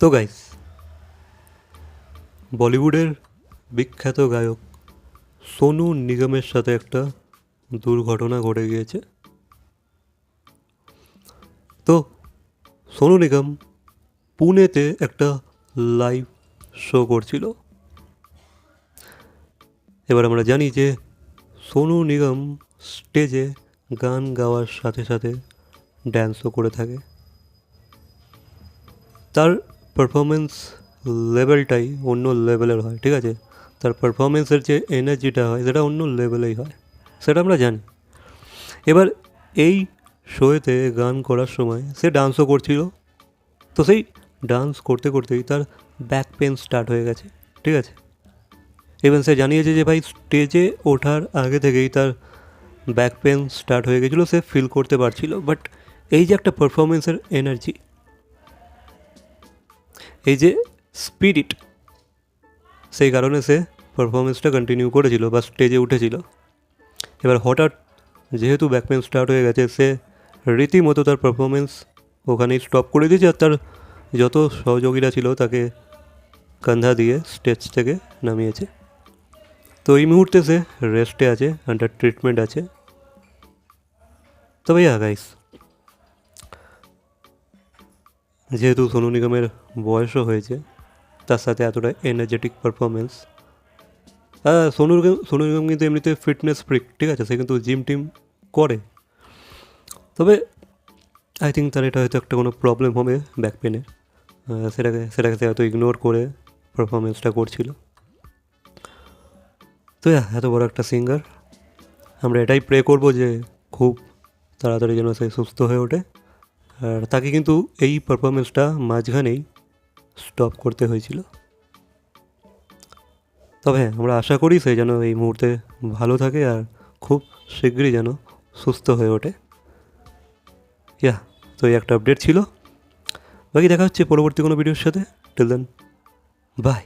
তো গাইস বলিউডের বিখ্যাত গায়ক সোনু নিগমের সাথে একটা দুর্ঘটনা ঘটে গিয়েছে। তো সোনু নিগম পুনেতে একটা লাইভ শো করছিল। এবার আমরা জানি যে সোনু নিগম স্টেজে গান গাওয়ার সাথে সাথে ড্যান্সও করে থাকে। তার পারফরমেন্স লেভেলটাই অন্য লেভেলের হয়, ঠিক আছে? তার পারফরমেন্সের যে এনার্জিটা হয়, সেটা অন্য লেভেলেই হয়, সেটা আমরা জানি। এবার এই শোয়েতে গান করার সময় সে ডান্সও করছিল। তো সেই ডান্স করতে করতেই তার ব্যাক পেন স্টার্ট হয়ে গেছে, ঠিক আছে? ইভেন সে জানিয়েছে যে, ভাই স্টেজে ওঠার আগে থেকেই তার ব্যাক পেন স্টার্ট হয়ে গেছিল, সে ফিল করতে পারছিল। বাট এই যে একটা পারফরমেন্সের এনার্জি এই যে স্পিরিট সেই কারণে সে পারফরমেন্সটা কন্টিনিউ করেছিল বা স্টেজে উঠেছিল। এবার হঠাৎ যেহেতু ব্যাকপেন স্টার্ট হয়ে গেছে, সে রীতিমতো তার পারফরমেন্স ওখানেই স্টপ করে দিয়েছে আর তার যত সহযোগীরা ছিল তাকে কান্ধা দিয়ে স্টেজ থেকে নামিয়েছে। তো এই মুহূর্তে সে রেস্টে আছে আন্ডার ট্রিটমেন্ট আছে। তবে ইয়া গাইস যেহেতু সোনু নিগমের বয়সও হয়েছে, তার সাথে এতটা এনার্জেটিক পারফরমেন্স সোনু নিগম সোনু নিগম কিন্তু এমনিতে ফিটনেস ফ্রিক ঠিক আছে? সে কিন্তু জিম টিম করে। তবে আই থিঙ্ক তার এটা হয়তো একটা কোনো প্রবলেম হবে ব্যাক পেনের সেটাকে সেটাকে সে হয়তো ইগনোর করে পারফরমেন্সটা করছিল। তো এত বড় একটা সিঙ্গার আমরা এটাই প্রে করব যে খুব তাড়াতাড়ি যেন সে সুস্থ হয়ে ওঠে। আর তাকে কিন্তু এই পারফরমেন্সটা মাঝখানেই স্টপ করতে হয়েছিল। তবে হ্যাঁ আমরা আশা করি সে যেন এই মুহূর্তে ভালো থাকে আর খুব শীঘ্রই যেন সুস্থ হয়ে ওঠে। ইয়া, তো এই একটা আপডেট ছিল। বাকি দেখা হচ্ছে পরবর্তী কোনো ভিডিওর সাথে। Till then by